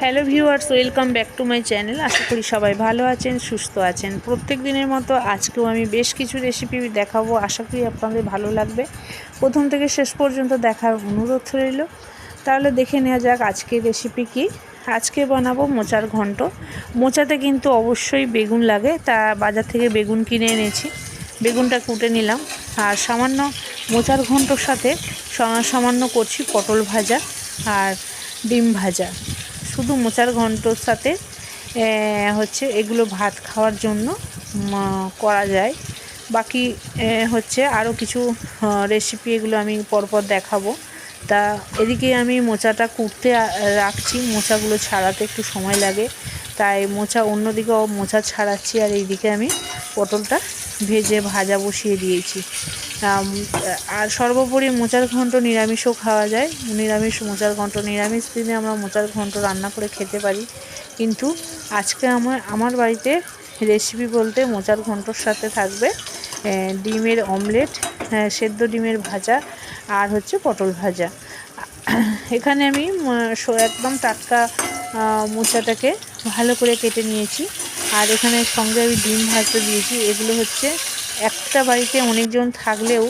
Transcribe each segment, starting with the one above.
Hello viewers, welcome back to my channel. আশা করি সবাই ভালো আছেন, সুস্থ আছেন। প্রত্যেক দিনের মতো আজকেও আমি বেশ কিছু রেসিপি দেখাবো। আশা করি আপনাদের ভালো লাগবে। প্রথম থেকে শেষ পর্যন্ত দেখার অনুরোধ রইল। তাহলে দেখে নেওয়া যাক আজকের রেসিপি কি। আজকে বানাবো মোচার ঘন্ট। মোচাতে কিন্তু অবশ্যই বেগুন লাগে। তা বাজার থেকে বেগুন কিনে এনেছি। বেগুনটা কুটে নিলাম। আর সামান্য মোচার ঘন্টর সাথে সামান্য করছি পটল ভাজা আর ডিম ভাজা। শুধু মোচার ঘন্টর সাথে হচ্ছে এগুলো ভাত খাওয়ার জন্য করা যায়। বাকি হচ্ছে আরও কিছু রেসিপি এগুলো আমি পরপর দেখাবো। তা এদিকে আমি মোচাটা কুটতে রাখছি। মোচাগুলো ছাড়াতে একটু সময় লাগে। তাই মোচা অন্যদিকেও মোচা ছাড়াচ্ছি আর এইদিকে আমি পটলটা ভেজে ভাজা বসিয়ে দিয়েছি। আর সর্বোপরি মোচার ঘন্ট নিরামিষও খাওয়া যায়। নিরামিষ, মোচার ঘন্ট, নিরামিষ দিনে আমরা মোচার ঘন্ট রান্না করে খেতে পারি। কিন্তু আজকে আমার আমার বাড়িতে রেসিপি বলতে মোচার ঘন্টর সাথে থাকবে ডিমের অমলেট সেদ্ধ ডিমের ভাজা আর হচ্ছে পটল ভাজা। এখানে আমি একদম টাটকা মোচাটাকে ভালো করে কেটে নিয়েছি। আর এখানে সঙ্গে আমি ডিম ভাজতে দিয়েছি। এগুলো হচ্ছে একটা বাড়িতে অনেকজন থাকলেও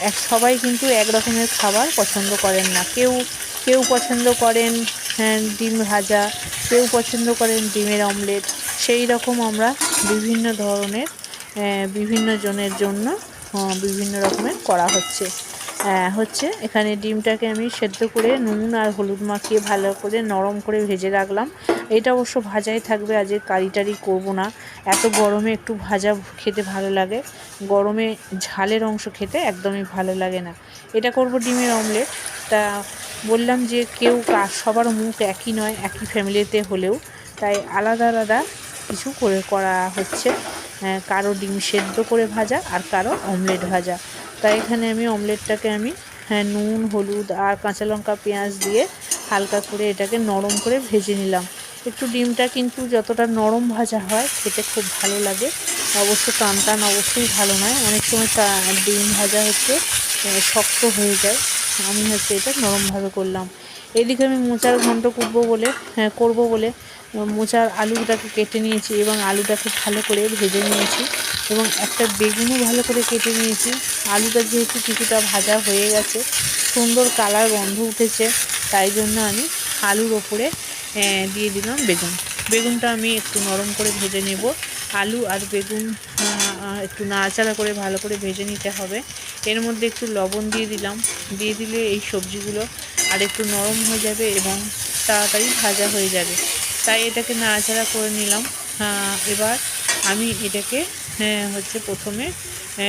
এক সবাই কিন্তু এক রকমের খাবার পছন্দ করেন না। কেউ কেউ পছন্দ করেন হ্যাঁ, ডিম ভাজা কেউ পছন্দ করেন ডিমের অমলেট। সেই রকম আমরা বিভিন্ন ধরনের বিভিন্ন জনের জন্য বিভিন্ন রকমের করা হচ্ছে। হচ্ছে এখানে ডিমটাকে আমি সেদ্ধ করে নুন আর হলুদ মাখিয়ে ভালো করে নরম করে ভেজে রাখলাম। এটা অবশ্য ভাজাই থাকবে আজকে কারি টারি করব না। এত গরমে একটু ভাজা খেতে ভালো লাগে। গরমে ঝালের অংশ খেতে একদমই ভালো লাগে না। এটা করব ডিমের অমলেট। তা বললাম যে কেউ সবার মুখ একই নয়, একই ফ্যামিলিতে হলেও। তাই আলাদা আলাদা কিছু করে করা হচ্ছে। কারও ডিম সেদ্ধ করে ভাজা আর কারও অমলেট ভাজা। তাই এখানে আমি অমলেটটাকে আমি হ্যাঁ, নুন হলুদ আর কাঁচা লঙ্কা পেঁয়াজ দিয়ে হালকা করে এটাকে নরম করে ভেজে নিলাম। একটু ডিমটা কিন্তু যতটা নরম ভাজা হয় খেতে খুব ভালো লাগে। অবশ্য টান টান অবশ্যই ভালো নয়। অনেক সময় ডিম ভাজা হচ্ছে শক্ত হয়ে যায়। আমি হচ্ছে এটা নরমভাবে করলাম। এদিকে আমি মোচার ঘন্ট করব বলে হ্যাঁ করব বলে মোচার আলুটাকে কেটে নিয়েছি এবং আলুটাকে ভালো করে ভেজে নিয়েছি। এবং একটা বেগুনও ভালো করে কেটে নিয়েছি। আলুটা যেহেতু কিছুটা ভাজা হয়ে গেছে, সুন্দর কালার গন্ধ উঠেছে, তাই জন্য আমি আলুর ওপরে দিয়ে দিলাম বেগুন। বেগুনটা আমি একটু নরম করে ভেজে নেব। আলু আর বেগুন একটু নাড়াচাড়া করে ভালো করে ভেজে নিতে হবে। এর মধ্যে একটু লবণ দিয়ে দিলাম। দিয়ে দিলে এই সবজিগুলো আর একটু নরম হয়ে যাবে এবং তাড়াতাড়ি ভাজা হয়ে যাবে। তাই এটাকে নাড়াচাড়া করে নিলাম। এবার আমি এটাকে হচ্ছে প্রথমে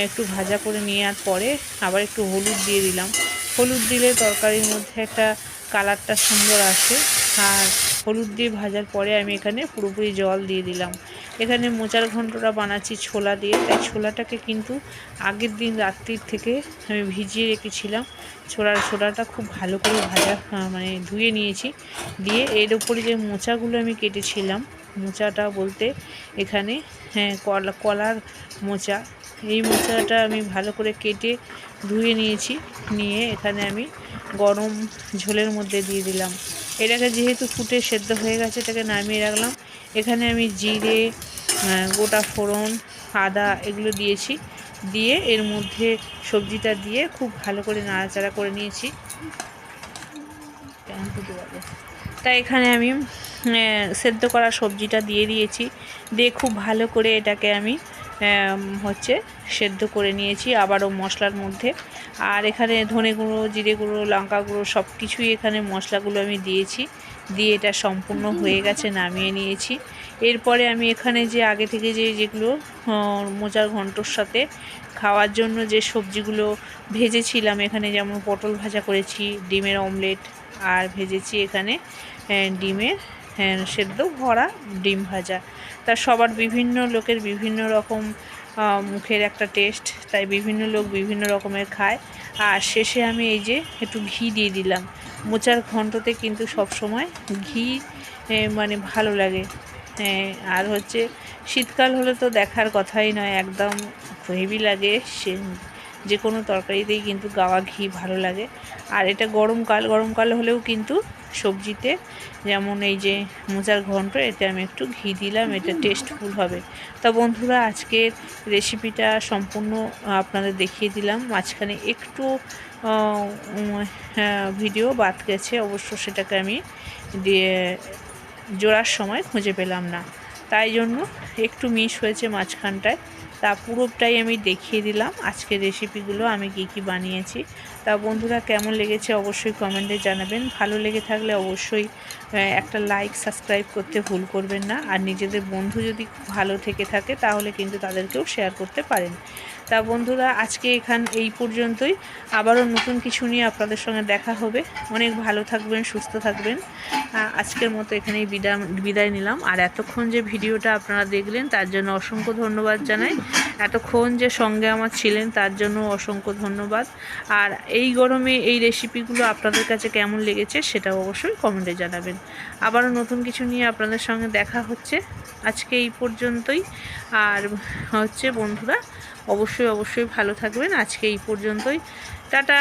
একটু ভাজা করে নেওয়ার পরে আবার একটু হলুদ দিয়ে দিলাম। হলুদ দিলে তরকারির মধ্যে একটা কালারটা সুন্দর আসে। আর হলুদ দিয়ে ভাজার পরে আমি এখানে পুরোপুরি জল দিয়ে দিলাম। এখানে মোচার ঘন্টটা বানাচ্ছি ছোলা দিয়ে। তাই ছোলাটাকে কিন্তু আগের দিন রাত্রির থেকে আমি ভিজিয়ে রেখেছিলাম। ছোলার ছোলাটা খুব ভালো করে ভাজা মানে ধুয়ে নিয়েছি। দিয়ে এর উপরে যে মোচাগুলো আমি কেটেছিলাম মোচাটা বলতে এখানে হ্যাঁ কলা, কলার মোচা। এই মোচাটা আমি ভালো করে কেটে ধুয়ে নিয়েছি, নিয়ে এখানে আমি গরম ঝোলের মধ্যে দিয়ে দিলাম। এটাকে যেহেতু ফুটে সেদ্ধ হয়ে গেছে, এটাকে নামিয়ে রাখলাম। এখানে আমি জিরে গোটা ফোড়ন, আদা এগুলো দিয়েছি। দিয়ে এর মধ্যে সবজিটা দিয়ে খুব ভালো করে নাড়াচাড়া করে নিয়েছি। কেমন তাই এখানে আমি সেদ্ধ করা সবজিটা দিয়ে দিয়েছি। দিয়ে খুব ভালো করে এটাকে আমি হচ্ছে সেদ্ধ করে নিয়েছি আবারও মশলার মধ্যে। আর এখানে ধনে গুঁড়ো, জিরে গুঁড়ো, লঙ্কা গুঁড়ো সব কিছুই এখানে মশলাগুলো আমি দিয়েছি। দিয়ে এটা সম্পূর্ণ হয়ে গেছে, নামিয়ে নিয়েছি। এরপরে আমি এখানে যে আগে থেকে যে যেগুলো মোচার ঘন্টর সাথে খাওয়ার জন্য যে সবজিগুলো ভেজেছিলাম, এখানে যেমন পটল ভাজা করেছি, ডিমের অমলেট আর ভেজেছি এখানে ডিমের হ্যাঁ, সেদ্ধ ভরা ডিম ভাজা। তা সবার বিভিন্ন লোকের বিভিন্ন রকম মুখের একটা টেস্ট তাই বিভিন্ন লোক বিভিন্ন রকমের খায়। আর শেষে আমি এই যে একটু ঘি দিয়ে দিলাম। মোচার ঘন্টতে কিন্তু সব সময় ঘি মানে ভালো লাগে। হ্যাঁ, আর হচ্ছে শীতকাল হলে তো দেখার কথাই নয় একদম হেভি লাগে সে যে কোনো তরকারিতেই কিন্তু গাওয়া ঘি ভালো লাগে। আর এটা গরমকাল গরমকাল হলেও কিন্তু সবজিতে যেমন এই যে মোচার ঘন্ট এতে আমি একটু ঘি দিলাম এটা টেস্টফুল হবে। তা বন্ধুরা আজকের রেসিপিটা সম্পূর্ণ আপনাদের দেখিয়ে দিলাম। মাঝখানে একটু উম, হ্যাঁ, ভিডিও বাদ গেছে অবশ্য সেটাকে আমি দিয়ে জোড়ার সময় খুঁজে পেলাম না। তাই জন্য একটু মিস হয়েছে মাঝখানটায়। তা পুরোটাই আমি দেখিয়ে দিলাম আজকের রেসিপিগুলো আমি কী কী বানিয়েছি। তা বন্ধুরা, কেমন লেগেছে অবশ্যই কমেন্টে জানাবেন। ভালো লেগে থাকলে অবশ্যই একটা লাইক সাবস্ক্রাইব করতে ভুল করবেন না। আর নিজেদের বন্ধু যদি ভালো থেকে থাকে, তাহলে কিন্তু তাদেরকেও শেয়ার করতে পারেন। তা বন্ধুরা, আজকে এখান এই পর্যন্তই। আবারও নতুন কিছু নিয়ে আপনাদের সঙ্গে দেখা হবে। অনেক ভালো থাকবেন, সুস্থ থাকবেন। আজকের মতো এখানেই বিদায় বিদায় নিলাম। আর এতক্ষণ যে ভিডিওটা আপনারা দেখলেন, তার জন্য অসংখ্য ধন্যবাদ জানাই। এতক্ষণ যে সঙ্গে আমার ছিলেন, তার জন্য অসংখ্য ধন্যবাদ। আর এই গরমে এই রেসিপিগুলো আপনাদের কাছে কেমন লেগেছে সেটা অবশ্যই কমেন্টে জানাবেন। আবারও নতুন কিছু নিয়ে আপনাদের সঙ্গে দেখা হচ্ছে। আজকে এই পর্যন্তই। আর হচ্ছে বন্ধুরা অবশ্যই অবশ্যই ভালো থাকবেন। আজকে এই পর্যন্তই। টাটা!